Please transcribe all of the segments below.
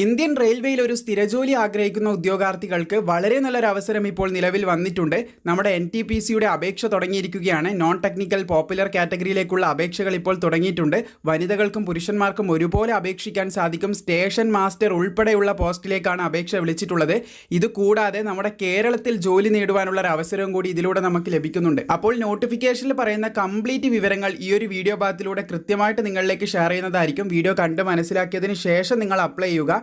Indian റെയിൽവേയിൽ ഒരു സ്ഥിരജോലി ആഗ്രഹിക്കുന്ന ഉദ്യോഗാർത്ഥികൾക്ക് വളരെ നല്ലൊരു അവസരം ഇപ്പോൾ നിലവിൽ വന്നിട്ടുണ്ട്. നമ്മുടെ എൻ ടി പി സിയുടെ അപേക്ഷ തുടങ്ങിയിരിക്കുകയാണ്. നോൺ ടെക്നിക്കൽ പോപ്പുലർ കാറ്റഗറിയിലേക്കുള്ള അപേക്ഷകൾ ഇപ്പോൾ തുടങ്ങിയിട്ടുണ്ട്. വനിതകൾക്കും പുരുഷന്മാർക്കും ഒരുപോലെ അപേക്ഷിക്കാൻ സാധിക്കും. സ്റ്റേഷൻ മാസ്റ്റർ ഉൾപ്പെടെയുള്ള പോസ്റ്റിലേക്കാണ് അപേക്ഷ വിളിച്ചിട്ടുള്ളത്. ഇത് കൂടാതെ നമ്മുടെ കേരളത്തിൽ ജോലി നേടുവാനുള്ള ഒരു അവസരവും കൂടി ഇതിലൂടെ നമുക്ക് ലഭിക്കുന്നുണ്ട്. അപ്പോൾ നോട്ടിഫിക്കേഷനിൽ പറയുന്ന കംപ്ലീറ്റ് വിവരങ്ങൾ ഈ ഒരു വീഡിയോ ഭാഗത്തിലൂടെ കൃത്യമായിട്ട് നിങ്ങളിലേക്ക് ഷെയർ ചെയ്യുന്നതായിരിക്കും. വീഡിയോ കണ്ട് മനസ്സിലാക്കിയതിന് ശേഷം നിങ്ങൾ അപ്ലൈ ചെയ്യുക.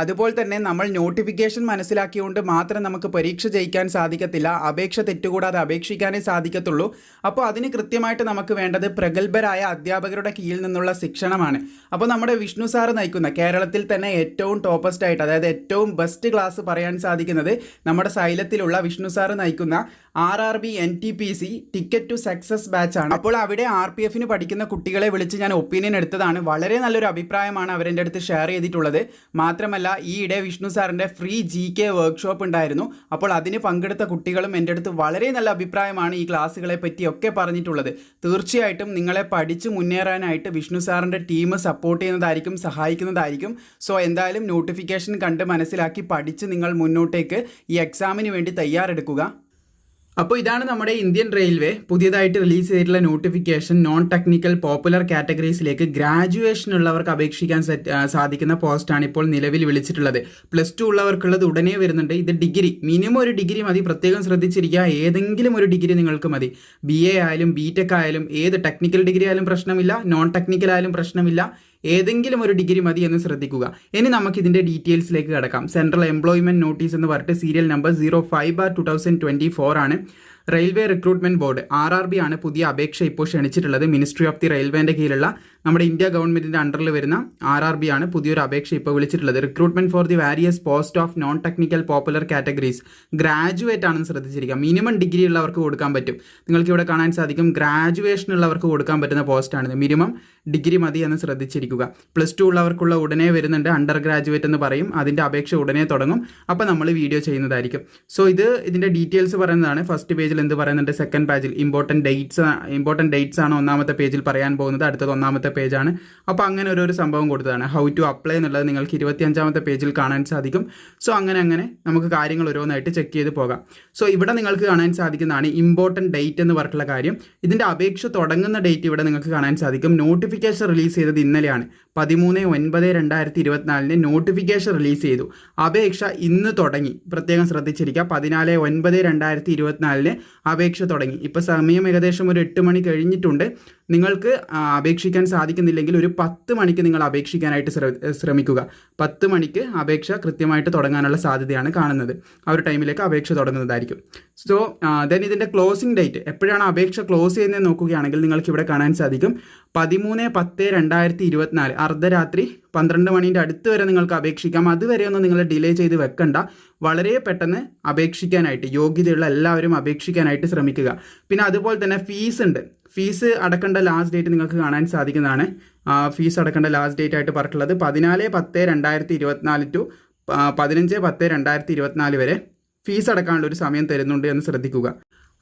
അതുപോലെ തന്നെ നമ്മൾ നോട്ടിഫിക്കേഷൻ മനസ്സിലാക്കിയുകൊണ്ട് മാത്രം നമുക്ക് പരീക്ഷ ജയിക്കാൻ സാധിക്കത്തില്ല. അപേക്ഷ തെറ്റുകൂടാതെ അപേക്ഷിക്കാനേ സാധിക്കത്തുള്ളൂ. അപ്പോൾ അതിന് കൃത്യമായിട്ട് നമുക്ക് വേണ്ടത് പ്രഗത്ഭരായ അധ്യാപകരുടെ കീഴിൽ നിന്നുള്ള ശിക്ഷണമാണ്. അപ്പോൾ നമ്മുടെ വിഷ്ണു സാറ് നയിക്കുന്ന കേരളത്തിൽ തന്നെ ഏറ്റവും ടോപ്പസ്റ്റ് ആയിട്ട് അതായത് ഏറ്റവും ബെസ്റ്റ് ക്ലാസ് പറയാൻ സാധിക്കുന്നത് നമ്മുടെ സൈലത്തിലുള്ള വിഷ്ണു സാറ് നയിക്കുന്ന R R B N T P C ticket to success batch ആണ്. അപ്പോൾ അവിടെ ആർ പി എഫിന് പഠിക്കുന്ന കുട്ടികളെ വിളിച്ച് ഞാൻ ഒപ്പീനിയൻ എടുത്തതാണ്. വളരെ നല്ലൊരു അഭിപ്രായമാണ് അവരെന്റെ അടുത്ത് ഷെയർ ചെയ്തിട്ടുള്ളത്. മാത്രമല്ല ഈയിടെ വിഷ്ണു സാറിന്റെ ഫ്രീ ജി കെ വർക്ക്ഷോപ്പ് ഉണ്ടായിരുന്നു. അപ്പോൾ അതിന് പങ്കെടുത്ത കുട്ടികളും എന്റെ അടുത്ത് വളരെ നല്ല അഭിപ്രായമാണ് ഈ ക്ലാസ്സുകളെ പറ്റിയൊക്കെ പറഞ്ഞിട്ടുള്ളത്. തീർച്ചയായിട്ടും നിങ്ങളെ പഠിച്ച് മുന്നേറാനായിട്ട് വിഷ്ണു സാറിന്റെ ടീം സപ്പോർട്ട് ചെയ്യുന്നതായിരിക്കും സഹായിക്കുന്നതായിരിക്കും. സോ എന്തായാലും നോട്ടിഫിക്കേഷൻ കണ്ട് മനസ്സിലാക്കി പഠിച്ച് നിങ്ങൾ മുന്നോട്ടേക്ക് ഈ എക്സാമിന് വേണ്ടി തയ്യാറെടുക്കുക. അപ്പോൾ ഇതാണ് നമ്മുടെ ഇന്ത്യൻ റെയിൽവേ. പുതിയതായിട്ട് റിലീസ് ചെയ്തിട്ടുള്ള നോട്ടിഫിക്കേഷൻ നോൺ ടെക്നിക്കൽ പോപ്പുലർ കാറ്റഗറീസിലേക്ക് ഗ്രാജുവേഷൻ ഉള്ളവർക്ക് അപേക്ഷിക്കാൻ സാധിക്കുന്ന പോസ്റ്റാണ് ഇപ്പോൾ നിലവിൽ വിളിച്ചിട്ടുള്ളത്. പ്ലസ് ടു ഉള്ളവർക്കുള്ളത് ഉടനെ വരുന്നുണ്ട്. ഇത് ഡിഗ്രി മിനിമം ഒരു ഡിഗ്രി മതി. പ്രത്യേകം ശ്രദ്ധിച്ചിരിക്കുക. ഏതെങ്കിലും ഒരു ഡിഗ്രി നിങ്ങൾക്ക് മതി. ബി എ ആയാലും ബി ടെക് ആയാലും ഏത് ടെക്നിക്കൽ ഡിഗ്രി ആയാലും പ്രശ്നമില്ല. നോൺ ടെക്നിക്കൽ ആയാലും പ്രശ്നമില്ല. ഏതെങ്കിലും ഒരു ഡിഗ്രി മതി എന്ന് ശ്രദ്ധിക്കുക. ഇനി നമുക്ക് ഇതിന്റെ ഡീറ്റെയിൽസിലേക്ക് കിടക്കാം. സെൻട്രൽ എംപ്ലോയ്മെന്റ് നോട്ടീസ് എന്ന് പറഞ്ഞിട്ട് serial number zero five bar two thousand twenty four ആണ്. Railway recruitment board R R B ആണ് പുതിയ അപേക്ഷ ഇപ്പോൾ ക്ഷണിച്ചിട്ടുള്ളത്. മിനിസ്ട്രി ഓഫ് ദി റെയിൽവേന്റെ കീഴിലുള്ള നമ്മുടെ ഇന്ത്യ ഗവൺമെന്റിന്റെ അണ്ടറിൽ വരുന്ന ആർ ആർ ബി ആണ് പുതിയൊരു അപേക്ഷ ഇപ്പോൾ വിളിച്ചിട്ടുള്ളത്. Recruitment for the various post of non technical popular categories graduate ആണെന്ന് ശ്രദ്ധിച്ചിരിക്കുക. മിനിമം ഡിഗ്രി ഉള്ളവർക്ക് കൊടുക്കാൻ പറ്റും. നിങ്ങൾക്ക് ഇവിടെ കാണാൻ സാധിക്കും. ഗ്രാജുവേഷൻ ഉള്ളവർക്ക് കൊടുക്കാൻ പറ്റുന്ന പോസ്റ്റാണ് മിനിമം ഡിഗ്രി മതി എന്ന് ശ്രദ്ധിച്ചിരിക്കുക. പ്ലസ് ടു ഉള്ളവർക്കുള്ള ഉടനെ വരുന്നുണ്ട്. അണ്ടർ ഗ്രാജുവേറ്റ് എന്ന് പറയും. അതിന്റെ അപേക്ഷ ഉടനെ തുടങ്ങും. അപ്പോൾ നമ്മൾ വീഡിയോ ചെയ്യുന്നതായിരിക്കും. സോ ഇത് ഇതിന്റെ ഡീറ്റെയിൽസ് പറയുന്നതാണ്. ഫസ്റ്റ് പേജിൽ എന്ത് പറയുന്നുണ്ട്? സെക്കൻഡ് പേജിൽ ഇമ്പോർട്ടന്റ് ഡേറ്റ്സ് ഇമ്പോർട്ടന്റ് ഡേറ്റ്സ് ആണ് ഒന്നാമത്തെ പേജിൽ പറയാൻ പോകുന്നത്? അടുത്തത് ഒന്നാമത്തെ പേജാണ്. അപ്പോൾ അങ്ങനെ ഒരു ഒരു സംഭവം കൊടുത്തതാണ്. ഹൗ ടു അപ്ലൈ എന്നുള്ളത് നിങ്ങൾക്ക് ഇരുപത്തിയഞ്ചാമത്തെ പേജിൽ കാണാൻ സാധിക്കും. സോ അങ്ങനെ അങ്ങനെ നമുക്ക് കാര്യങ്ങൾ ഓരോന്നായിട്ട് ചെക്ക് ചെയ്ത് പോകാം. സോ ഇവിടെ നിങ്ങൾക്ക് കാണാൻ സാധിക്കുന്നതാണ് ഇമ്പോർട്ടന്റ് ഡേറ്റ് എന്ന് പറഞ്ഞിട്ടുള്ള കാര്യം. ഇതിന്റെ അപേക്ഷ തുടങ്ങുന്ന ഡേറ്റ് ഇവിടെ നിങ്ങൾക്ക് കാണാൻ സാധിക്കും. നോട്ടിഫിക്കേഷൻ റിലീസ് ചെയ്തത് ഇന്നലെയാണ്. പതിമൂന്ന് ഒൻപത് രണ്ടായിരത്തി ഇരുപത്തിനാലിന് നോട്ടിഫിക്കേഷൻ റിലീസ് ചെയ്തു. അപേക്ഷ ഇന്ന് തുടങ്ങി. പ്രത്യേകം ശ്രദ്ധിച്ചിരിക്കുക. പതിനാല് ഒൻപത് രണ്ടായിരത്തി ഇരുപത്തിനാലിന് അപേക്ഷ തുടങ്ങി. ഇപ്പോൾ സമയം ഏകദേശം ഒരു എട്ട് മണി കഴിഞ്ഞിട്ടുണ്ട്. നിങ്ങൾക്ക് അപേക്ഷിക്കാൻ സാധിക്കുന്നില്ലെങ്കിൽ ഒരു പത്ത് മണിക്ക് നിങ്ങൾ അപേക്ഷിക്കാനായിട്ട് ശ്രമിക്കുക. പത്ത് മണിക്ക് അപേക്ഷ കൃത്യമായിട്ട് തുടങ്ങാനുള്ള സാധ്യതയാണ് കാണുന്നത്. ആ ഒരു ടൈമിലേക്ക് അപേക്ഷ തുടങ്ങുന്നതായിരിക്കും. സോ ദെൻ ഇതിന്റെ ക്ലോസിംഗ് ഡേറ്റ് എപ്പോഴാണ് അപേക്ഷ ക്ലോസ് ചെയ്യുന്നത് നോക്കുകയാണെങ്കിൽ നിങ്ങൾക്ക് ഇവിടെ കാണാൻ സാധിക്കും. പതിമൂന്ന് പത്ത് രണ്ടായിരത്തി ഇരുപത്തിനാല് അർദ്ധരാത്രി പന്ത്രണ്ട് മണീന്റെ അടുത്ത് വരെ നിങ്ങൾക്ക് അപേക്ഷിക്കാം. അതുവരെ ഒന്നും നിങ്ങൾ ഡിലേ ചെയ്ത് വെക്കണ്ട. വളരെ പെട്ടെന്ന് അപേക്ഷിക്കാനായിട്ട് യോഗ്യതയുള്ള എല്ലാവരും അപേക്ഷിക്കാനായിട്ട് ശ്രമിക്കുക. പിന്നെ അതുപോലെ തന്നെ ഫീസ് ഉണ്ട്. ഫീസ് അടക്കേണ്ട ലാസ്റ്റ് ഡേറ്റ് നിങ്ങൾക്ക് കാണാൻ സാധിക്കുന്നതാണ്. ഫീസ് അടക്കേണ്ട ലാസ്റ്റ് ഡേറ്റ് ആയിട്ട് പറഞ്ഞിട്ടുള്ളത് പതിനാല് പത്ത് രണ്ടായിരത്തി ഇരുപത്തിനാല് ടു പതിനഞ്ച് പത്ത് രണ്ടായിരത്തി ഇരുപത്തിനാല് വരെ ഫീസ് അടക്കാനുള്ള ഒരു സമയം തരുന്നുണ്ട് എന്ന് ശ്രദ്ധിക്കുക.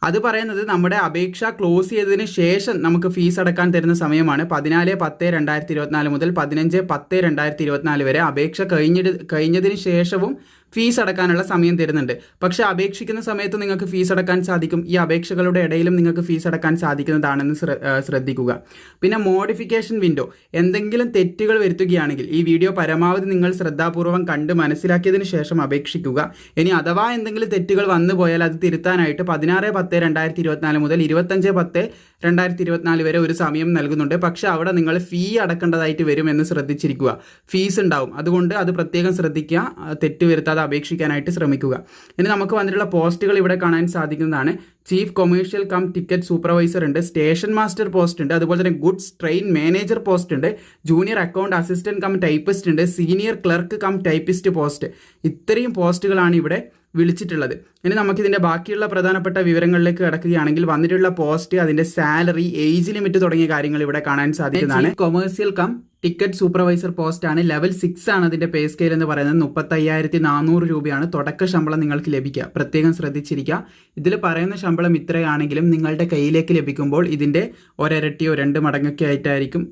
അത് പറയുന്നത് നമ്മുടെ അപേക്ഷ ക്ലോസ് ചെയ്തതിന് ശേഷം നമുക്ക് ഫീസ് അടക്കാൻ തരുന്ന സമയമാണ് പതിനാല് പത്ത് രണ്ടായിരത്തി ഇരുപത്തിനാല് മുതൽ പതിനഞ്ച് പത്ത് രണ്ടായിരത്തി ഇരുപത്തിനാല് വരെ അപേക്ഷ കഴിഞ്ഞിട്ട് കഴിഞ്ഞതിന് ശേഷവും ഫീസ് അടക്കാനുള്ള സമയം തരുന്നുണ്ട്. പക്ഷേ അപേക്ഷിക്കുന്ന സമയത്ത് നിങ്ങൾക്ക് ഫീസ് അടക്കാൻ സാധിക്കും. ഈ അപേക്ഷകളുടെ ഇടയിലും നിങ്ങൾക്ക് ഫീസ് അടക്കാൻ സാധിക്കുന്നതാണെന്ന് ശ്ര- ശ്രദ്ധിക്കുക. പിന്നെ മോഡിഫിക്കേഷൻ വിൻഡോ എന്തെങ്കിലും തെറ്റുകൾ വരുത്തുകയാണെങ്കിൽ ഈ വീഡിയോ പരമാവധി നിങ്ങൾ ശ്രദ്ധാപൂർവം കണ്ട് മനസ്സിലാക്കിയതിന് ശേഷം അപേക്ഷിക്കുക. ഇനി അഥവാ എന്തെങ്കിലും തെറ്റുകൾ വന്നു പോയാൽ അത് തിരുത്താനായിട്ട് പതിനാറ് പത്ത് രണ്ടായിരത്തി ഇരുപത്തിനാല് മുതൽ ഇരുപത്തഞ്ച് പത്ത് രണ്ടായിരത്തി ഇരുപത്തിനാല് വരെ ഒരു സമയം നൽകുന്നുണ്ട്. പക്ഷെ അവിടെ നിങ്ങൾ ഫീ അടക്കേണ്ടതായിട്ട് വരുമെന്ന് ശ്രദ്ധിച്ചിരിക്കുക. ഫീസ് ഉണ്ടാവും. അതുകൊണ്ട് അത് പ്രത്യേകം ശ്രദ്ധിക്കുക തെറ്റ് വരുത്താതെ അപേക്ഷിക്കാനായിട്ട് ശ്രമിക്കുക. ഇനി നമുക്ക് വന്നിട്ടുള്ള പോസ്റ്റുകൾ ഇവിടെ കാണാൻ സാധിക്കുന്നതാണ്. Chief commercial cum ticket supervisor ഉണ്ട് സ്റ്റേഷൻ മാസ്റ്റർ പോസ്റ്റ് ഉണ്ട് അതുപോലെ തന്നെ ഗുഡ്സ് ട്രെയിൻ മാനേജർ പോസ്റ്റ് ഉണ്ട് junior account assistant cum typist ഉണ്ട് senior clerk cum typist post ഇത്രയും പോസ്റ്റുകളാണ് ഇവിടെ വിളിച്ചിട്ടുള്ളത്. ഇനി നമുക്കിതിന്റെ ബാക്കിയുള്ള പ്രധാനപ്പെട്ട വിവരങ്ങളിലേക്ക് കിടക്കുകയാണെങ്കിൽ വന്നിട്ടുള്ള പോസ്റ്റ് അതിന്റെ സാലറി ഏജ് ലിമിറ്റ് തുടങ്ങിയ കാര്യങ്ങൾ ഇവിടെ കാണാൻ സാധിക്കുന്നതാണ്. കൊമേഴ്സ്യൽ കം ടിക്കറ്റ് സൂപ്പർവൈസർ പോസ്റ്റാണ്. ലെവൽ സിക്സ് ആണ് അതിന്റെ പേ സ്കെയിൽ എന്ന് പറയുന്നത്. മുപ്പത്തയ്യായിരത്തി നാനൂറ് രൂപയാണ്. തുടക്ക ശമ്പളം നിങ്ങൾക്ക് ലഭിക്കുക. പ്രത്യേകം ശ്രദ്ധിച്ചിരിക്കുക. ഇതിൽ പറയുന്ന ശമ്പളം ഇത്രയാണെങ്കിലും നിങ്ങളുടെ കയ്യിലേക്ക് ലഭിക്കുമ്പോൾ ഇതിന്റെ ഒരരട്ടിയോ രണ്ട് മടങ്ങൊക്കെ ആയിട്ടായിരിക്കും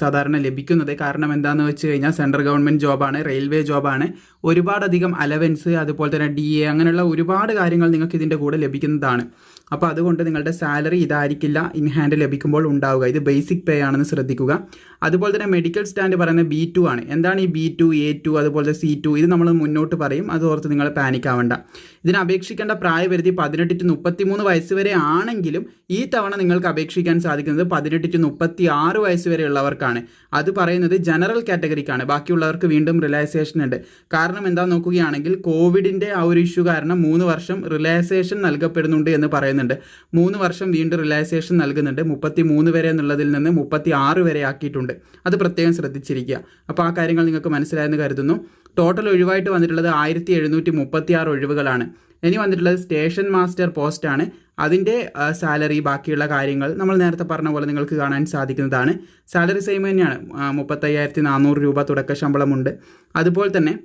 സാധാരണ ലഭിക്കുന്നത്. കാരണം എന്താണെന്ന് വെച്ച് കഴിഞ്ഞാൽ സെൻട്രൽ ഗവൺമെന്റ് ജോബാണ് റെയിൽവേ ജോബാണ്. ഒരുപാടധികം അലവൻസ് അതുപോലെ തന്നെ ഡി എ അങ്ങനെയുള്ള ഒരുപാട് കാര്യങ്ങൾ നിങ്ങൾക്ക് ഇതിന്റെ കൂടെ ലഭിക്കുന്നതാണ്. അപ്പോൾ അതുകൊണ്ട് നിങ്ങളുടെ സാലറി ഇതായിരിക്കില്ല. ഇൻ ഹാൻഡ് ലഭിക്കുമ്പോൾ ഉണ്ടാവുക. ഇത് ബേസിക് പേ ആണെന്ന് ശ്രദ്ധിക്കുക. അതുപോലെ തന്നെ മെഡിക്കൽ സ്റ്റാൻഡ് പറയുന്നത് ബി ടു ആണ്. എന്താണ് ഈ ബി ടു എ ടു അതുപോലെ സി ടു ഇത് നമ്മൾ മുന്നോട്ട് പറയും. അത് ഓർത്ത് നിങ്ങൾ പാനിക് ആവണ്ട. ഇതിന് അപേക്ഷിക്കേണ്ട പ്രായപരിധി പതിനെട്ട് ടു മുപ്പത്തിമൂന്ന് വയസ്സ് വരെ ആണെങ്കിലും ഈ തവണ നിങ്ങൾക്ക് അപേക്ഷിക്കാൻ സാധിക്കുന്നത് പതിനെട്ട് ടു മുപ്പത്തി ആറ് വയസ്സ് വരെ ഉള്ളവർക്കാണ്. അത് പറയുന്നത് ജനറൽ കാറ്റഗറിക്കാണ് ബാക്കിയുള്ളവർക്ക് വീണ്ടും റിലാക്സേഷൻ ഉണ്ട്. കാരണം എന്താ നോക്കുകയാണെങ്കിൽ കോവിഡിന്റെ ആ ഒരു ഇഷ്യൂ കാരണം മൂന്ന് വർഷം റിലാക്സേഷൻ നൽകപ്പെടുന്നുണ്ട് എന്ന് പറയുന്നുണ്ട്. മൂന്ന് വർഷം വീണ്ടും റിലാക്സേഷൻ നൽകുന്നുണ്ട്. മുപ്പത്തി മൂന്ന് വരെ എന്നുള്ളതിൽ നിന്ന് മുപ്പത്തി ആറ് വരെ ആക്കിയിട്ടുണ്ട്. അത് പ്രത്യേകം ശ്രദ്ധിച്ചിരിക്കുക. അപ്പോൾ ആ കാര്യങ്ങൾ നിങ്ങൾക്ക് മനസ്സിലായെന്ന് കരുതുന്നു. ടോട്ടൽ ഒഴിവായിട്ട് വന്നിട്ടുള്ളത് ആയിരത്തി എഴുന്നൂറ്റി മുപ്പത്തി ആറ് ഒഴിവുകളാണ്. ഇനി വന്നിട്ടുള്ളത് സ്റ്റേഷൻ മാസ്റ്റർ പോസ്റ്റാണ് അതിന്റെ സാലറി ബാക്കിയുള്ള കാര്യങ്ങൾ നമ്മൾ നേരത്തെ പറഞ്ഞ പോലെ നിങ്ങൾക്ക് കാണാൻ സാധിക്കുന്നതാണ്. സാലറി സെയിം തന്നെയാണ്. മുപ്പത്തയ്യായിരത്തി നാനൂറ് രൂപ തുടക്ക ശമ്പളമുണ്ട്. അതുപോലെ തന്നെ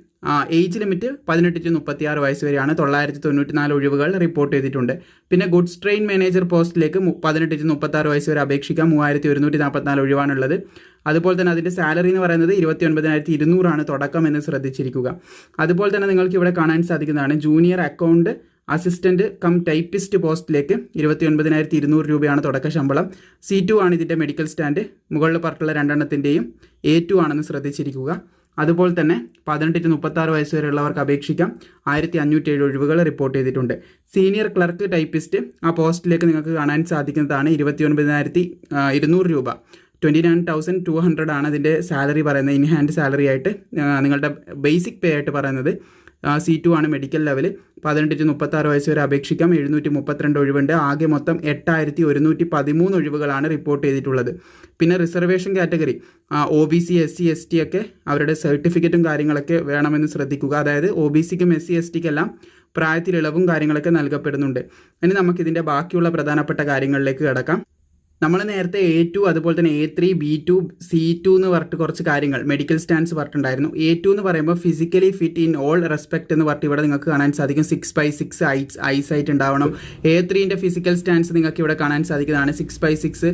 ഏജ് ലിമിറ്റ് പതിനെട്ട് ടു മുപ്പത്തി ആറ് വയസ്സ് വരെയാണ് തൊള്ളായിരത്തി തൊണ്ണൂറ്റി നാല് ഒഴിവുകൾ റിപ്പോർട്ട് ചെയ്തിട്ടുണ്ട്. പിന്നെ ഗുഡ്സ് ട്രെയിൻ മാനേജർ പോസ്റ്റിലേക്ക് പതിനെട്ട് ടു മുപ്പത്തി ആറ് വയസ്സ് വരെ അപേക്ഷിക്കാം. മൂവായിരത്തി ഒരുന്നൂറ്റി നാൽപ്പത്തിനാല് ഒഴിവാണുള്ളത്. അതുപോലെ തന്നെ അതിന്റെ സാലറി എന്ന് പറയുന്നത് ഇരുപത്തി ഒൻപതിനായിരത്തി ഇരുന്നൂറാണ് തുടക്കം എന്ന് ശ്രദ്ധിച്ചിരിക്കുക. അതുപോലെ തന്നെ നിങ്ങൾക്ക് ഇവിടെ കാണാൻ സാധിക്കുന്നതാണ് junior account assistant cum typist പോസ്റ്റിലേക്ക് ഇരുപത്തി ഒൻപതിനായിരത്തി ഇരുന്നൂറ് രൂപയാണ് തുടക്ക ശമ്പളം. സി ടു ആണ് ഇതിന്റെ മെഡിക്കൽ സ്റ്റാൻഡ് മുകളിൽ പറഞ്ഞിട്ടുള്ള രണ്ടെണ്ണത്തിന്റെയും എ ടു ആണെന്ന് ശ്രദ്ധിച്ചിരിക്കുക. അതുപോലെ തന്നെ പതിനെട്ട് ടു മുപ്പത്താറ് വയസ്സ് വരെയുള്ളവർക്ക് അപേക്ഷിക്കാം. ആയിരത്തി അഞ്ഞൂറ്റി ഏഴ് ഒഴിവുകൾ റിപ്പോർട്ട് ചെയ്തിട്ടുണ്ട്. സീനിയർ ക്ലർക്ക് ടൈപ്പിസ്റ്റ് ആ പോസ്റ്റിലേക്ക് നിങ്ങൾക്ക് കാണാൻ സാധിക്കുന്നതാണ് ഇരുപത്തി ഒൻപതിനായിരത്തി ഇരുന്നൂറ് രൂപ. Twenty nine thousand two hundred ആണ് അതിന്റെ സാലറി പറയുന്നത്. ഇൻ ഹാൻഡ് സാലറി ആയിട്ട് നിങ്ങളുടെ ബേസിക് പേ ആയിട്ട് പറയുന്നത്. സി ടു ആണ് മെഡിക്കൽ ലെവൽ പതിനെട്ട് ടു മുപ്പത്താറ് വയസ്സ് വരെ അപേക്ഷിക്കാം. എഴുന്നൂറ്റി മുപ്പത്തിരണ്ട് ഒഴിവുണ്ട്. ആകെ മൊത്തം എട്ടായിരത്തി ഒരുന്നൂറ്റി പതിമൂന്ന് ഒഴിവുകളാണ് റിപ്പോർട്ട് ചെയ്തിട്ടുള്ളത്. പിന്നെ reservation category O B C S C S T ഒക്കെ അവരുടെ സർട്ടിഫിക്കറ്റും കാര്യങ്ങളൊക്കെ വേണമെന്ന് ശ്രദ്ധിക്കുക. അതായത് ഒ ബി സിക്കും എസ് സി എസ് ടിക്കെല്ലാം പ്രായത്തിൽ ഇളവും കാര്യങ്ങളൊക്കെ നൽകപ്പെടുന്നുണ്ട്. ഇനി നമുക്കിതിന്റെ ബാക്കിയുള്ള പ്രധാനപ്പെട്ട കാര്യങ്ങളിലേക്ക് കിടക്കാം. നമ്മൾ നേരത്തെ എ ടു അതുപോലെ തന്നെ A three B two C two എന്ന് പറഞ്ഞിട്ട് കുറച്ച് കാര്യങ്ങൾ മെഡിക്കൽ സ്റ്റാൻഡ്സ് പറഞ്ഞിട്ടുണ്ടായിരുന്നു. എ ടു എന്ന് പറയുമ്പോൾ physically fit in all respect എന്ന് പറഞ്ഞിട്ട് ഇവിടെ നിങ്ങൾക്ക് കാണാൻ സാധിക്കും. Six by six eyes eyesight ഉണ്ടാവണം. എ ത്രീന്റെ ഫിസിക്കൽ സ്റ്റാൻഡ്സ് നിങ്ങൾക്ക് ഇവിടെ കാണാൻ സാധിക്കുന്നതാണ്. Six by six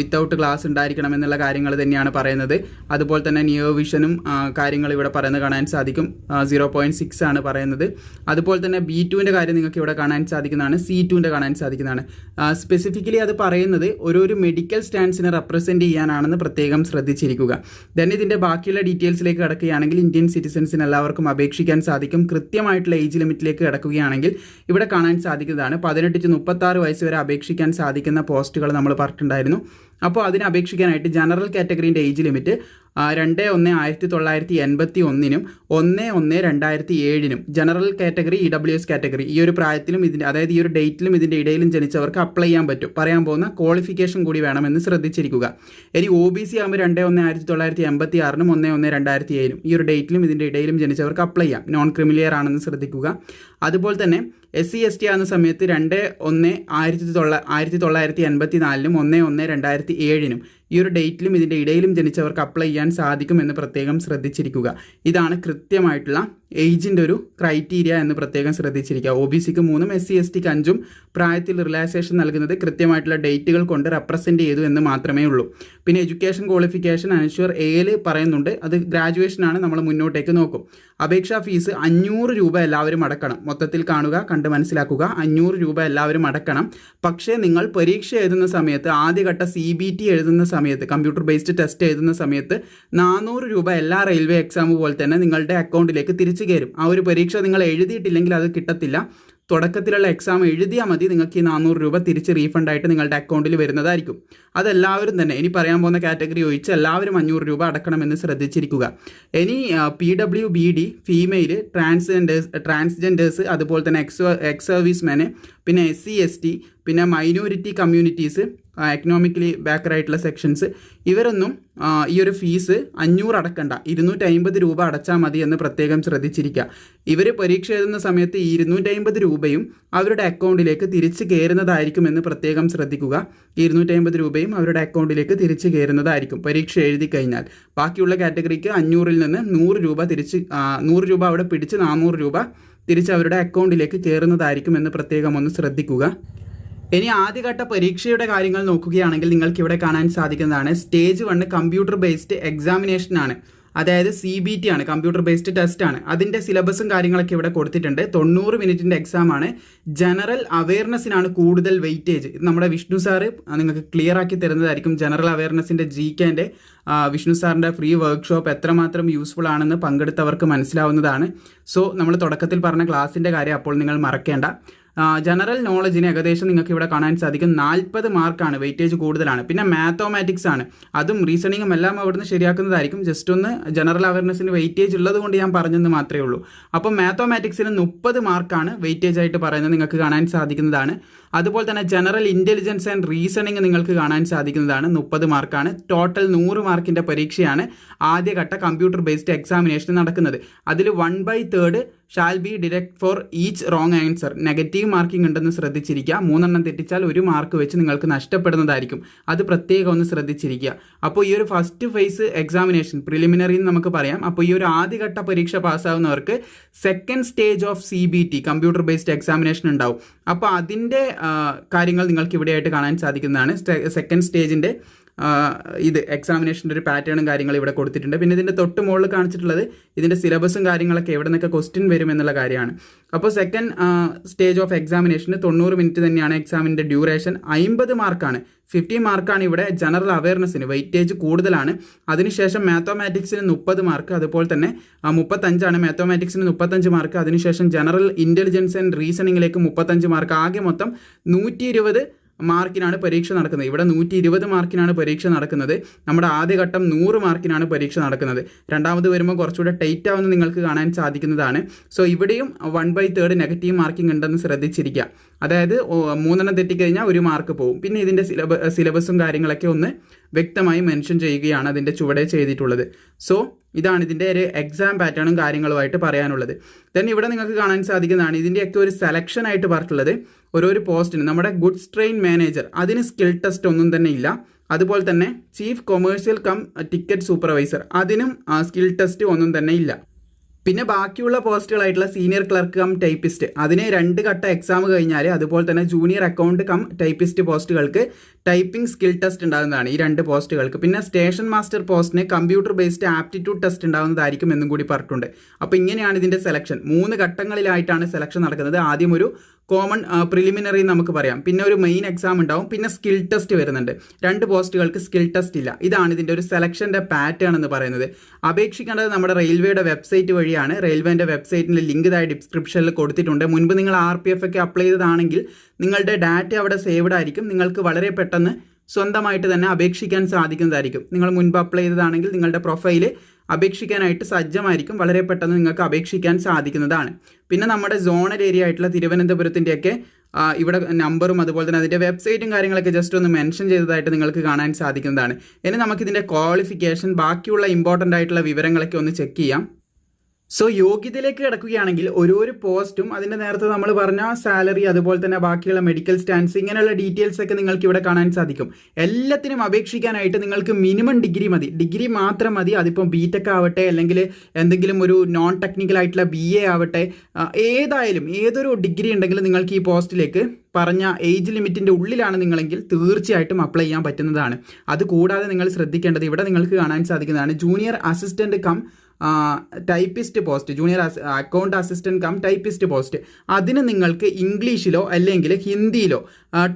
without glass ഉണ്ടായിരിക്കണം എന്നുള്ള കാര്യങ്ങൾ തന്നെയാണ് പറയുന്നത്. അതുപോലെ തന്നെ നിയോ വിഷനും കാര്യങ്ങൾ ഇവിടെ പറയുന്നത് കാണാൻ സാധിക്കും. സീറോ പോയിന്റ് സിക്സ് ആണ് പറയുന്നത്. അതുപോലെ തന്നെ ബി ടുവിന്റെ കാര്യം നിങ്ങൾക്ക് ഇവിടെ കാണാൻ സാധിക്കുന്നതാണ്. സി ടുവിന്റെ കാണാൻ സാധിക്കുന്നതാണ്. സ്പെസിഫിക്കലി അത് പറയുന്നത് ഓരോരു മെഡിക്കൽ സ്റ്റാൻഡ്സിനെ റെപ്രസെന്റ് ചെയ്യാനാണെന്ന് പ്രത്യേകം ശ്രദ്ധിച്ചിരിക്കുക. ദെൻ ഇതിന്റെ ബാക്കിയുള്ള ഡീറ്റെയിൽസിലേക്ക് കിടക്കുകയാണെങ്കിൽ ഇന്ത്യൻ സിറ്റിസൻസിന് എല്ലാവർക്കും അപേക്ഷിക്കാൻ സാധിക്കും. കൃത്യമായിട്ടുള്ള ഏജ് ലിമിറ്റിലേക്ക് കിടക്കുകയാണെങ്കിൽ ഇവിടെ കാണാൻ സാധിക്കുന്നതാണ്. പതിനെട്ട് ടു മുപ്പത്താറ് വയസ്സ് വരെ അപേക്ഷിക്കാൻ സാധിക്കുന്ന പോസ്റ്റുകൾ നമ്മൾ പറഞ്ഞിട്ടുണ്ടായിരുന്നു. അപ്പോൾ അതിന് അപേക്ഷിക്കാനായിട്ട് ജനറൽ കാറ്റഗറീന്റെ ഏജ് ലിമിറ്റ് രണ്ട് ഒന്ന് ആയിരത്തി തൊള്ളായിരത്തി എൺപത്തി ഒന്നിനും ഒന്ന് ഒന്ന് രണ്ടായിരത്തി ഏഴിനും general category E W S category ഈ ഒരു പ്രായത്തിലും ഇതിന്റെ അതായത് ഈ ഒരു ഡേറ്റിലും ഇതിന്റെ ഇടയിലും ജനിച്ചവർക്ക് അപ്ലൈ ചെയ്യാൻ പറ്റും. പറയാൻ പോകുന്ന ക്വാളിഫിക്കേഷൻ കൂടി വേണമെന്ന് ശ്രദ്ധിച്ചിരിക്കുക. ഇനി ഒ ബി സി ആകുമ്പോൾ രണ്ട് ഒന്ന് ആയിരത്തി തൊള്ളായിരത്തി എൺപത്തി ആറിനും ഒന്ന് ഒന്ന് രണ്ടായിരത്തി ഏഴിനും ഈ ഒരു ഡേറ്റിലും ഇതിന്റെ ഇടയിലും ജനിച്ചവർക്ക് അപ്ലൈ ചെയ്യാം. നോൺ ക്രിമിലിയർ ആണെന്ന് ശ്രദ്ധിക്കുക. അതുപോലെ തന്നെ എസ് സി എസ് ടി ആകുന്ന സമയത്ത് രണ്ട് ഒന്ന് ആയിരത്തി തൊള്ള ആയിരത്തി തൊള്ളായിരത്തി എൺപത്തി നാലിനും ഒന്ന് ഒന്ന് രണ്ടായിരത്തി ഏഴിനും ഈ ഒരു ഡേറ്റിലും ഇതിന്റെ ഇടയിലും ജനിച്ചവർക്ക് അപ്ലൈ ചെയ്യാൻ സാധിക്കുമെന്ന് പ്രത്യേകം ശ്രദ്ധിച്ചിരിക്കുക. ഇതാണ് കൃത്യമായിട്ടുള്ള ഏജിന്റെ ഒരു ക്രൈറ്റീരിയ എന്ന് പ്രത്യേകം ശ്രദ്ധിച്ചിരിക്കുക. ഒ ബി സിക്ക് മൂന്നും എസ് സി എസ് ടിക്ക് അഞ്ചും. പ്രായത്തിൽ റിലാക്സേഷൻ നൽകുന്നത് കൃത്യമായിട്ടുള്ള ഡേറ്റുകൾ കൊണ്ട് റെപ്രസെന്റ് ചെയ്തു എന്ന് മാത്രമേ ഉള്ളൂ. പിന്നെ എഡ്യൂക്കേഷൻ ക്വാളിഫിക്കേഷൻ അനുഷ്വർ എയിൽ പറയുന്നുണ്ട് അത് ഗ്രാജുവേഷനാണ് നമ്മൾ മുന്നോട്ടേക്ക് നോക്കും. അപേക്ഷാ ഫീസ് അഞ്ഞൂറ് രൂപ എല്ലാവരും അടക്കണം. മൊത്തത്തിൽ കാണുക കണ്ട് മനസ്സിലാക്കുക അഞ്ഞൂറ് രൂപ എല്ലാവരും അടക്കണം. പക്ഷേ നിങ്ങൾ പരീക്ഷ എഴുതുന്ന സമയത്ത് ആദ്യഘട്ട സി ബി ടി എഴുതുന്ന സമയത്ത് കമ്പ്യൂട്ടർ ബേസ്ഡ് ടെസ്റ്റ് എഴുതുന്ന സമയത്ത് നാനൂറ് രൂപ എല്ലാ റെയിൽവേ എക്സാം പോലെ തന്നെ നിങ്ങളുടെ അക്കൗണ്ടിലേക്ക് തിരിച്ചു കയറും. ആ ഒരു പരീക്ഷ നിങ്ങൾ എഴുതിയിട്ടില്ലെങ്കിൽ അത് കിട്ടത്തില്ല. തുടക്കത്തിലുള്ള എക്സാം എഴുതിയാൽ മതി. നിങ്ങൾക്ക് ഈ നാനൂറ് രൂപ തിരിച്ച് റീഫണ്ട് ആയിട്ട് നിങ്ങളുടെ അക്കൗണ്ടിൽ വരുന്നതായിരിക്കും. അതെല്ലാവരും തന്നെ ഇനി പറയാൻ പോകുന്ന കാറ്റഗറി ഒഴിച്ച് എല്ലാവരും അഞ്ഞൂറ് രൂപ അടക്കണമെന്ന് ശ്രദ്ധിച്ചിരിക്കുക. ഇനി P W B D female transgenders transgenders അതുപോലെ തന്നെ എക്സ് എക്സ് സർവീസ് മെന് പിന്നെ എസ് സി എസ് ടി പിന്നെ മൈനോറിറ്റി കമ്മ്യൂണിറ്റീസ് എക്കണോമിക്കലി ബാക്കർ ആയിട്ടുള്ള സെക്ഷൻസ് ഇവരൊന്നും ഈ ഒരു ഫീസ് അഞ്ഞൂറ് അടക്കണ്ട. ഇരുന്നൂറ്റി അമ്പത് രൂപ അടച്ചാൽ മതി എന്ന് പ്രത്യേകം ശ്രദ്ധിച്ചിരിക്കുക ഇവർ പരീക്ഷ എഴുതുന്ന സമയത്ത് ഈ ഇരുന്നൂറ്റി അമ്പത് രൂപയും അവരുടെ അക്കൗണ്ടിലേക്ക് തിരിച്ച് കയറുന്നതായിരിക്കുമെന്ന് പ്രത്യേകം ശ്രദ്ധിക്കുക. ഇരുന്നൂറ്റി അമ്പത് രൂപയും അവരുടെ അക്കൗണ്ടിലേക്ക് തിരിച്ചു കയറുന്നതായിരിക്കും പരീക്ഷ എഴുതി കഴിഞ്ഞാൽ. ബാക്കിയുള്ള കാറ്റഗറിക്ക് അഞ്ഞൂറിൽ നിന്ന് നൂറ് രൂപ തിരിച്ച് നൂറ് രൂപ അവിടെ പിടിച്ച് നാനൂറ് രൂപ തിരിച്ച് അവരുടെ അക്കൗണ്ടിലേക്ക് കയറുന്നതായിരിക്കും എന്ന് പ്രത്യേകം ഒന്ന് ശ്രദ്ധിക്കുക. ഇനി ആദ്യഘട്ട പരീക്ഷയുടെ കാര്യങ്ങൾ നോക്കുകയാണെങ്കിൽ നിങ്ങൾക്ക് ഇവിടെ കാണാൻ സാധിക്കുന്നതാണ്. Stage one computer based examination ആണ്. അതായത് സി ബി ടി ആണ് കമ്പ്യൂട്ടർ ബേസ്ഡ് ടെസ്റ്റ് ആണ്. അതിന്റെ സിലബസും കാര്യങ്ങളൊക്കെ ഇവിടെ കൊടുത്തിട്ടുണ്ട്. തൊണ്ണൂറ് മിനിറ്റിന്റെ എക്സാം ആണ്. ജനറൽ അവയർനെസ്സിനാണ് കൂടുതൽ വെയിറ്റേജ് ഇത് നമ്മുടെ വിഷ്ണു സാറ് നിങ്ങൾക്ക് ക്ലിയർ ആക്കി തരുന്നതായിരിക്കും. ജനറൽ അവയർനെസ്സിന്റെ ജി കെന്റെ വിഷ്ണു സാറിന്റെ ഫ്രീ വർക്ക്ഷോപ്പ് എത്രമാത്രം യൂസ്ഫുൾ ആണെന്ന് പങ്കെടുത്തവർക്ക് മനസ്സിലാവുന്നതാണ്. സോ നമ്മൾ തുടക്കത്തിൽ പറഞ്ഞ ക്ലാസ്സിന്റെ കാര്യം അപ്പോൾ നിങ്ങൾ മറക്കേണ്ട. ജനറൽ നോളജിന് ഏകദേശം നിങ്ങൾക്ക് ഇവിടെ കാണാൻ സാധിക്കും. നാൽപ്പത് മാർക്കാണ് വെയിറ്റേജ് കൂടുതലാണ്. പിന്നെ മാത്തമാറ്റിക്സ് ആണ്. അതും റീസണിങ്ങും എല്ലാം അവിടുന്ന് ശരിയാക്കുന്നതായിരിക്കും. ജസ്റ്റ് ഒന്ന് ജനറൽ അവയർനെസ്സിന് വെയിറ്റേജ് ഉള്ളത് കൊണ്ട് ഞാൻ പറഞ്ഞെന്ന് മാത്രമേ ഉള്ളൂ. അപ്പോൾ മാത്തമാറ്റിക്സിന് മുപ്പത് മാർക്കാണ് വെയിറ്റേജ് ആയിട്ട് പറയുന്നത് നിങ്ങൾക്ക് കാണാൻ സാധിക്കുന്നതാണ്. അതുപോലെ തന്നെ ജനറൽ ഇന്റലിജൻസ് ആൻഡ് റീസണിങ് നിങ്ങൾക്ക് കാണാൻ സാധിക്കുന്നതാണ്. മുപ്പത് മാർക്കാണ് ടോട്ടൽ നൂറ് മാർക്കിന്റെ പരീക്ഷയാണ് ആദ്യഘട്ട കമ്പ്യൂട്ടർ ബേസ്ഡ് എക്സാമിനേഷൻ നടക്കുന്നത്. അതിൽ one by third shall be deducted for each wrong answer negative marking ഉണ്ടെന്ന് ശ്രദ്ധിച്ചിരിക്കുക. മൂന്നെണ്ണം തെറ്റിച്ചാൽ ഒരു മാർക്ക് വെച്ച് നിങ്ങൾക്ക് നഷ്ടപ്പെടുന്നതായിരിക്കും. അത് പ്രത്യേകം ഒന്ന് ശ്രദ്ധിച്ചിരിക്കുക. അപ്പോൾ ഈ ഒരു ഫസ്റ്റ് ഫേസ് എക്സാമിനേഷൻ പ്രിലിമിനറി എന്ന് നമുക്ക് പറയാം. അപ്പോൾ ഈ ഒരു ആദ്യഘട്ട പരീക്ഷ പാസ്സാവുന്നവർക്ക് second stage of C B T computer based examination ഉണ്ടാവും. അപ്പോൾ അതിന്റെ കാര്യങ്ങൾ നിങ്ങൾക്ക് ഇവിടെയായിട്ട് കാണാൻ സാധിക്കുന്നതാണ്. സെക്കൻഡ് സ്റ്റേജിന്റെ ഇത് എക്സാമിനേഷന്റെ ഒരു പാറ്റേണും കാര്യങ്ങളും ഇവിടെ കൊടുത്തിട്ടുണ്ട്. പിന്നെ ഇതിന്റെ തൊട്ട് മുകളിൽ കാണിച്ചിട്ടുള്ളത് ഇതിന്റെ സിലബസും കാര്യങ്ങളൊക്കെ എവിടെ നിന്നൊക്കെ ക്വസ്റ്റ്യൻ വരും എന്നുള്ള കാര്യമാണ്. അപ്പോൾ സെക്കൻഡ് സ്റ്റേജ് ഓഫ് എക്സാമിനേഷന് തൊണ്ണൂറ് മിനിറ്റ് തന്നെയാണ് എക്സാമിന്റെ ഡ്യൂറേഷൻ അമ്പത് മാർക്കാണ് ഫിഫ്റ്റി മാർക്കാണ് ഇവിടെ ജനറൽ അവയർനെസ്സിന് വെയിറ്റേജ് കൂടുതലാണ്. അതിനുശേഷം മാത്തമാറ്റിക്സിന് മുപ്പത് മാർക്ക് അതുപോലെ തന്നെ മുപ്പത്തഞ്ചാണ്. മാത്തമാറ്റിക്സിന് മുപ്പത്തഞ്ച് മാർക്ക് അതിനുശേഷം ജനറൽ ഇന്റലിജൻസ് ആൻഡ് റീസണിങ്ങിലേക്ക് മുപ്പത്തഞ്ച് മാർക്ക് ആകെ മൊത്തം നൂറ്റി മാർക്കിനാണ് പരീക്ഷ നടക്കുന്നത്. ഇവിടെ നൂറ്റി ഇരുപത് മാർക്കിനാണ് പരീക്ഷ നടക്കുന്നത്. നമ്മുടെ ആദ്യഘട്ടം നൂറ് മാർക്കിനാണ് പരീക്ഷ നടക്കുന്നത്. രണ്ടാമത് വരുമ്പോൾ കുറച്ചുകൂടെ ടൈറ്റ് ആവുന്ന നിങ്ങൾക്ക് കാണാൻ സാധിക്കുന്നതാണ്. സോ ഇവിടെയും one by third negative marking ഉണ്ടെന്ന് ശ്രദ്ധിച്ചിരിക്കുക. അതായത് മൂന്നെണ്ണം തെറ്റിക്കഴിഞ്ഞാൽ ഒരു മാർക്ക് പോകും. പിന്നെ ഇതിന്റെ സിലബ സിലബസും കാര്യങ്ങളൊക്കെ ഒന്ന് വ്യക്തമായി മെൻഷൻ ചെയ്യുകയാണ് അതിന്റെ ചുവടെ ചെയ്തിട്ടുള്ളത്. സോ ഇതാണ് ഇതിന്റെ ഒരു എക്സാം പാറ്റേണും കാര്യങ്ങളുമായിട്ട് പറയാനുള്ളത്. ദെൻ ഇവിടെ നിങ്ങൾക്ക് കാണാൻ സാധിക്കുന്നതാണ് ഇതിന്റെയൊക്കെ ഒരു സെലക്ഷൻ ആയിട്ട് പറഞ്ഞിട്ടുള്ളത്. ഓരോരു പോസ്റ്റിന് നമ്മുടെ ഗുഡ്സ് ട്രെയിൻ മാനേജർ അതിന് സ്കിൽ ടെസ്റ്റ് ഒന്നും തന്നെ ഇല്ല. അതുപോലെ തന്നെ chief commercial cum ticket supervisor അതിനും സ്കിൽ ടെസ്റ്റ് ഒന്നും തന്നെ ഇല്ല. പിന്നെ ബാക്കിയുള്ള പോസ്റ്റുകളായിട്ടുള്ള സീനിയർ ക്ലർക്ക് കം ടൈപ്പിസ്റ്റ് അതിന് രണ്ട് ഘട്ട എക്സാം കഴിഞ്ഞാൽ അതുപോലെ തന്നെ ജൂനിയർ അക്കൗണ്ട് കം ടൈപ്പിസ്റ്റ് പോസ്റ്റുകൾക്ക് ടൈപ്പിംഗ് സ്കിൽ ടെസ്റ്റ് ഉണ്ടാകുന്നതാണ് ഈ രണ്ട് പോസ്റ്റുകൾക്ക്. പിന്നെ സ്റ്റേഷൻ മാസ്റ്റർ പോസ്റ്റിന് കമ്പ്യൂട്ടർ ബേസ്ഡ് ആപ്റ്റിറ്റ്യൂഡ് ടെസ്റ്റ് ഉണ്ടാകുന്നതായിരിക്കും എന്നും കൂടി പറഞ്ഞിട്ടുണ്ട്. അപ്പോൾ ഇങ്ങനെയാണ് ഇതിന്റെ സെലക്ഷൻ. മൂന്ന് ഘട്ടങ്ങളിലായിട്ടാണ് സെലക്ഷൻ നടക്കുന്നത്. ആദ്യം ഒരു കോമൺ പ്രിലിമിനറി നമുക്ക് പറയാം. പിന്നെ ഒരു മെയിൻ എക്സാം ഉണ്ടാവും. പിന്നെ സ്കിൽ ടെസ്റ്റ് വരുന്നുണ്ട്. രണ്ട് പോസ്റ്റുകൾക്ക് സ്കിൽ ടെസ്റ്റ് ഇല്ല. ഇതാണ് ഇതിന്റെ ഒരു സെലക്ഷന്റെ പാറ്റേൺ എന്ന് പറയുന്നത്. അപേക്ഷിക്കേണ്ടത് നമ്മുടെ റെയിൽവേയുടെ വെബ്സൈറ്റ് വഴിയാണ്. റെയിൽവേന്റെ വെബ്സൈറ്റിന്റെ ലിങ്ക് ഇതായി ഡിസ്ക്രിപ്ഷനിൽ കൊടുത്തിട്ടുണ്ട്. മുൻപ് നിങ്ങൾ ആർ പി എഫ് ഒക്കെ അപ്ലൈ ചെയ്തതാണെങ്കിൽ നിങ്ങളുടെ ഡാറ്റ അവിടെ സേവ്ഡ് ആയിരിക്കും. നിങ്ങൾക്ക് വളരെ പെട്ടെന്ന് സ്വന്തമായിട്ട് തന്നെ അപേക്ഷിക്കാൻ സാധിക്കുന്നതായിരിക്കും. നിങ്ങൾ മുൻപ് അപ്ലൈ ചെയ്തതാണെങ്കിൽ നിങ്ങളുടെ പ്രൊഫൈൽ അപേക്ഷിക്കാനായിട്ട് സജ്ജമായിരിക്കും. വളരെ പെട്ടെന്ന് നിങ്ങൾക്ക് അപേക്ഷിക്കാൻ സാധിക്കുന്നതാണ്. പിന്നെ നമ്മുടെ സോണൽ ഏരിയ ആയിട്ടുള്ള തിരുവനന്തപുരത്തിന്റെയൊക്കെ ഇവിടെ നമ്പറും അതുപോലെ തന്നെ അതിന്റെ വെബ്സൈറ്റും കാര്യങ്ങളൊക്കെ ജസ്റ്റ് ഒന്ന് മെൻഷൻ ചെയ്തതായിട്ട് നിങ്ങൾക്ക് കാണാൻ സാധിക്കുന്നതാണ്. ഇനി നമുക്കിതിന്റെ ക്വാളിഫിക്കേഷൻ ബാക്കിയുള്ള ഇമ്പോർട്ടന്റ് ആയിട്ടുള്ള വിവരങ്ങളൊക്കെ ഒന്ന് ചെക്ക് ചെയ്യാം. സോ യോഗ്യതയിലേക്ക് കിടക്കുകയാണെങ്കിൽ ഓരോരോ പോസ്റ്റും അതിന്റെ നേരത്തെ നമ്മൾ പറഞ്ഞ സാലറി അതുപോലെ തന്നെ ബാക്കിയുള്ള മെഡിക്കൽ സ്റ്റാൻഡ്സ് ഇങ്ങനെയുള്ള ഡീറ്റെയിൽസ് ഒക്കെ നിങ്ങൾക്ക് ഇവിടെ കാണാൻ സാധിക്കും. എല്ലാത്തിനും അപേക്ഷിക്കാനായിട്ട് നിങ്ങൾക്ക് മിനിമം ഡിഗ്രി മതി. ഡിഗ്രി മാത്രം മതി. അതിപ്പം ബി ടെക് ആവട്ടെ അല്ലെങ്കിൽ എന്തെങ്കിലും ഒരു നോൺ ടെക്നിക്കൽ ആയിട്ടുള്ള ബി എ ആവട്ടെ ഏതായാലും ഏതൊരു ഡിഗ്രി ഉണ്ടെങ്കിലും നിങ്ങൾക്ക് ഈ പോസ്റ്റിലേക്ക് പറഞ്ഞ ഏജ് ലിമിറ്റിന്റെ ഉള്ളിലാണ് നിങ്ങളെങ്കിൽ തീർച്ചയായിട്ടും അപ്ലൈ ചെയ്യാൻ പറ്റുന്നതാണ്. അതുകൂടാതെ നിങ്ങൾ ശ്രദ്ധിക്കേണ്ടത് ഇവിടെ നിങ്ങൾക്ക് കാണാൻ സാധിക്കുന്നതാണ്. Junior assistant cum typist post junior account assistant cum typist post അതിന് നിങ്ങൾക്ക് ഇംഗ്ലീഷിലോ അല്ലെങ്കിൽ ഹിന്ദിയിലോ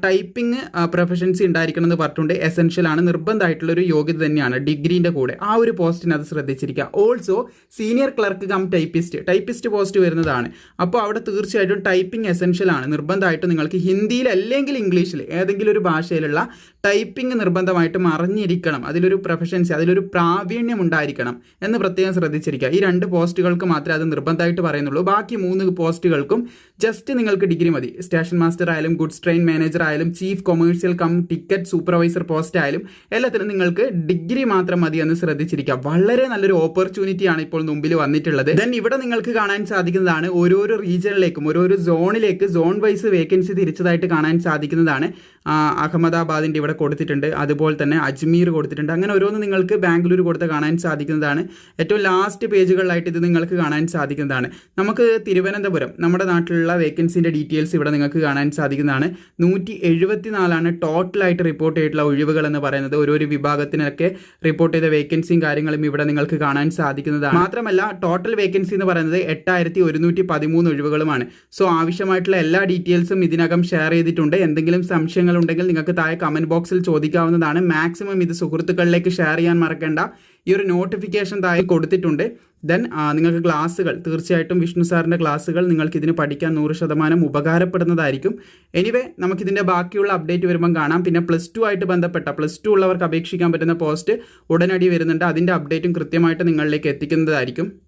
ടൈപ്പിംഗ് പ്രൊഫഷൻസി ഉണ്ടായിരിക്കണം എന്ന് പറഞ്ഞിട്ടുണ്ട് എസെൻഷ്യൽ ആണ് നിർബന്ധമായിട്ടുള്ള ഒരു യോഗ്യത തന്നെയാണ് ഡിഗ്രീന്റെ കൂടെ. ആ ഒരു പോസ്റ്റിന് അത് ശ്രദ്ധിച്ചിരിക്കുക. Also senior clerk cum typist typist post വരുന്നതാണ്. അപ്പോൾ അവിടെ തീർച്ചയായിട്ടും ടൈപ്പിംഗ് എസെൻഷ്യൽ ആണ്. നിർബന്ധമായിട്ടും നിങ്ങൾക്ക് ഹിന്ദിയിൽ അല്ലെങ്കിൽ ഇംഗ്ലീഷിൽ ഏതെങ്കിലും ഒരു ഭാഷയിലുള്ള ടൈപ്പിംഗ് നിർബന്ധമായിട്ടും അറിഞ്ഞിരിക്കണം. അതിലൊരു പ്രൊഫഷൻസി അതിലൊരു പ്രാവീണ്യം ഉണ്ടായിരിക്കണം എന്ന് പ്രത്യേകം ശ്രദ്ധിച്ചിരിക്കുക. ഈ രണ്ട് പോസ്റ്റുകൾക്ക് മാത്രമേ അത് നിർബന്ധമായിട്ട് പറയുന്നുള്ളൂ. ബാക്കി മൂന്ന് പോസ്റ്റുകൾക്കും ജസ്റ്റ് നിങ്ങൾക്ക് ഡിഗ്രി മതി. സ്റ്റേഷൻ മാസ്റ്റർ ആയാലും ഗുഡ്സ് ട്രെയിൻ മാനേജർ ആയാലും chief commercial cum ticket supervisor post ആയാലും എല്ലാത്തിനും നിങ്ങൾക്ക് ഡിഗ്രി മാത്രം മതി എന്ന് ശ്രദ്ധിച്ചിരിക്കുക. വളരെ നല്ലൊരു ഓപ്പർച്യൂണിറ്റി ആണ് ഇപ്പോൾ മുമ്പിൽ വന്നിട്ടുള്ളത്. ദെൻ ഇവിടെ നിങ്ങൾക്ക് കാണാൻ സാധിക്കുന്നതാണ് ഓരോരോ റീജിയനിലേക്കും ഓരോരോ സോണിലേക്ക് സോൺ വൈസ് വേക്കൻസി തിരിച്ചതായിട്ട് കാണാൻ സാധിക്കുന്നതാണ്. അഹമ്മദാബാദിന്റെ ഇവിടെ കൊടുത്തിട്ടുണ്ട്. അതുപോലെ തന്നെ അജ്മീർ കൊടുത്തിട്ടുണ്ട്. അങ്ങനെ ഓരോന്ന് നിങ്ങൾക്ക് ബാംഗ്ലൂർ കൊടുത്ത് കാണാൻ സാധിക്കുന്നതാണ്. ഏറ്റവും ലാസ്റ്റ് പേജുകളിലായിട്ട് ഇത് നിങ്ങൾക്ക് കാണാൻ സാധിക്കുന്നതാണ്. നമുക്ക് തിരുവനന്തപുരം നമ്മുടെ നാട്ടിലുള്ള വേക്കൻസിന്റെ ഡീറ്റെയിൽസ് ഇവിടെ നിങ്ങൾക്ക് കാണാൻ സാധിക്കുന്നതാണ്. നൂറ്റി എഴുപത്തി നാലാണ് ടോട്ടലായിട്ട് റിപ്പോർട്ട് ചെയ്തിട്ടുള്ള ഒഴിവുകൾ എന്ന് പറയുന്നത്. ഓരോരോ വിഭാഗത്തിനൊക്കെ റിപ്പോർട്ട് ചെയ്ത വേക്കൻസിയും കാര്യങ്ങളും ഇവിടെ നിങ്ങൾക്ക് കാണാൻ സാധിക്കുന്നതാണ്. മാത്രമല്ല ടോട്ടൽ വേക്കൻസി എന്ന് പറയുന്നത് എട്ടായിരത്തി ഒരുന്നൂറ്റി പതിമൂന്ന് ഒഴിവുകളുമാണ്. സോ ആവശ്യമായിട്ടുള്ള എല്ലാ ഡീറ്റെയിൽസും ഇതിനകം ഷെയർ ചെയ്തിട്ടുണ്ട്. എന്തെങ്കിലും സംശയങ്ങൾ ഉണ്ടെങ്കിൽ നിങ്ങൾക്ക് താഴെ കമന്റ് ബോക്സിൽ ചോദിക്കാവുന്നതാണ്. മാക്സിമം ഇത് സുഹൃത്തുക്കളിലേക്ക് ഷെയർ ചെയ്യാൻ മറക്കേണ്ട. ഈ ഒരു നോട്ടിഫിക്കേഷൻ താഴെ കൊടുത്തിട്ടുണ്ട്. ദെൻ നിങ്ങൾക്ക് ക്ലാസ്സുകൾ തീർച്ചയായിട്ടും വിഷ്ണു സാറിന്റെ ക്ലാസ്സുകൾ നിങ്ങൾക്ക് ഇതിന് പഠിക്കാൻ നൂറ് ശതമാനം ഉപകാരപ്പെടുന്നതായിരിക്കും. എനിവേ നമുക്കിതിന്റെ ബാക്കിയുള്ള അപ്ഡേറ്റ് വരുമ്പം കാണാം. പിന്നെ പ്ലസ് ടു ആയിട്ട് ബന്ധപ്പെട്ട പ്ലസ് ടു ഉള്ളവർക്ക് അപേക്ഷിക്കാൻ പറ്റുന്ന പോസ്റ്റ് ഉടനടി വരുന്നുണ്ട്. അതിന്റെ അപ്ഡേറ്റും കൃത്യമായിട്ട് നിങ്ങളിലേക്ക് എത്തിക്കുന്നതായിരിക്കും.